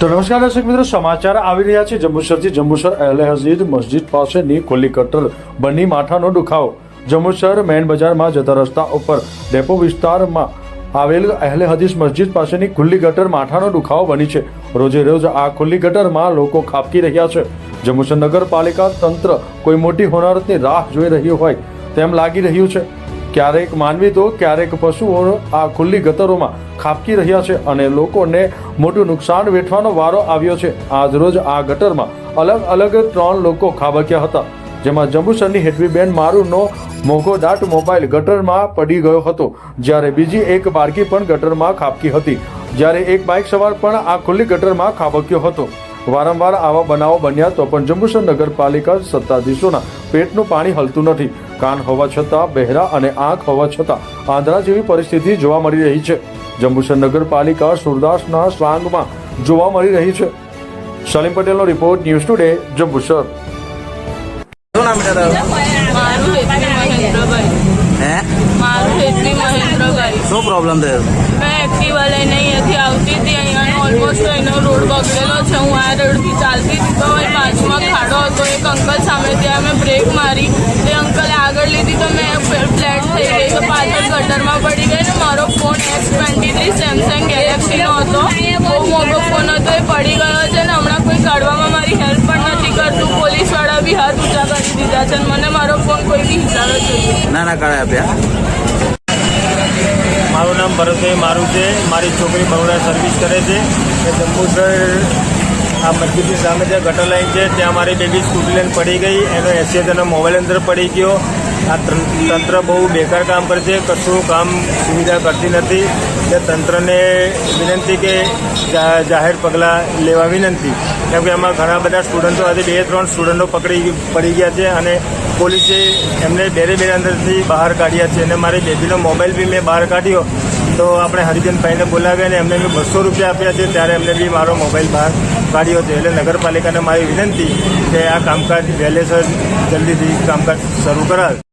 તો નમસ્કાર દર્શક મિત્રો, સમાચાર આવી રહ્યા છે. જંબુસરથી જંબુસર અહેલ હઝીદ મસ્જિદ પાસેની ખુલ્લી કટર બની માથાનો દુખાવો. જંબુસર મેન બજારમાં જતા રસ્તા ઉપર ડેપો વિસ્તારમાં આવેલ અહેલે હદીસ મસ્જિદ પાસેની ખુલ્લી ગટર માથાનો દુખાવો બની છે. રોજે રોજ આ ખુલ્લી ગટરમાં લોકો ખાબકી રહ્યા છે. જંબુસર નગરપાલિકા તંત્ર કોઈ મોટી હોનારતની રાહ જોઈ રહ્યું હોય તેમ લાગી રહ્યું છે. ક્યારેક માનવી તો ક્યારેક પશુઓ આ ખુલ્લી ગટરોમાં ખાબકી રહ્યા છે અને લોકોને મોટું નુકસાન વેઠવાનો વારો આવ્યો છે. આજરોજ આ ગટરમાં અલગ અલગ ત્રણ લોકો ખાબક્યા હતા, જેમાં જંબુસરની હેઠવીબેન મારુનો મોઘો દાટ મોબાઈલ ગટરમાં પડી ગયો હતો. જ્યારે બીજી એક બાળકી પણ ગટરમાં ખાબકી હતી, જ્યારે એક બાઇક સવાર પણ આ ખુલ્લી ગટરમાં ખાબક્યો હતો. વારંવાર આવા બનાવો બન્યા તો પણ જંબુસર નગરપાલિકા સત્તાધીશોના પેટનું પાણી હલતું નથી. કાન હોવા છતાં બહેરા અને આંખ હોવા છતાં આંધળા જેવી પરિસ્થિતિ જોવા મળી રહી છે. જંબુસર નગરપાલિકા સુરદાસના સ્લાંગમાં જોવા મળી રહી છે. સલીમ પટેલનો રિપોર્ટ ન્યૂઝ ટુડે જંબુસર. શું પ્રોબ્લેમ થયો મેં એક્ટિવા લઈને અહીંયાથી આવતી હતી અહીંયાનો ઓલમોસ્ટ એનો રોડ બગડેલો છે. હું આ રોડથી ચાલતી હતી તો એ બાજુમાં ખાડો હતો. એક અંકલ સામે ત્યાં મેં બ્રેક મારી તે અંકલે આગળ લીધી તો મેં ફ્લેટ થઈ ગઈ તો ગટરમાં પડી ગઈ ને મારો phone S twenty three Samsung ગેલેક્સીનો હતો. બહુ મોટો ફોન હતો એ પડી ગયો છે ને હમણાં કોઈ કાઢવામાં મારી હેલ્પ પણ નથી કરતું. પોલીસવાળા બી હાથ ઊંચા કરી દીધા છે મને મારો ફોન કોઈ બી હિસાબે જોઈએ ના ના કાઢે આપ્યા? મારું નામ ભરતભાઈ મારું છે. મારી છોકરી બરોડા સર્વિસ કરે છે. એ જંબુસર આ મસ્જિદની સામે જે ગટર લાઈન છે, ત્યાં મારી બેબી સ્કૂટી લઈને પડી ગઈ. એનો એસી એનો મોબાઈલ અંદર પડી ગયો. આ તંત્ર બહુ બેકાર કામ કરે છે. કશું કામ સુવિધા કરતી નથી. એટલે તંત્રને વિનંતી કે જાહેર પગલાં લેવા વિનંતી. કેમ કે એમાં ઘણા બધા સ્ટુડન્ટો આજે બે, ત્રણ સ્ટુડન્ટો પકડી પડી ગયા છે અને પોલીસે એમને બેરે બેરે અંદરથી બહાર કાઢ્યા છે. અને મારી બેબીનો મોબાઈલ બી મેં બહાર કાઢ્યો. તો આપણે હરિજનભાઈને બોલાવ્યા અને એમને મેં બસો રૂપિયા આપ્યા છે. ત્યારે એમને બી મારો મોબાઈલ બહાર કાઢ્યો હતો એટલે નગરપાલિકાને મારી વિનંતી કે આ કામકાજ વહેલેસર જલ્દીથી કામકાજ શરૂ કરાવે.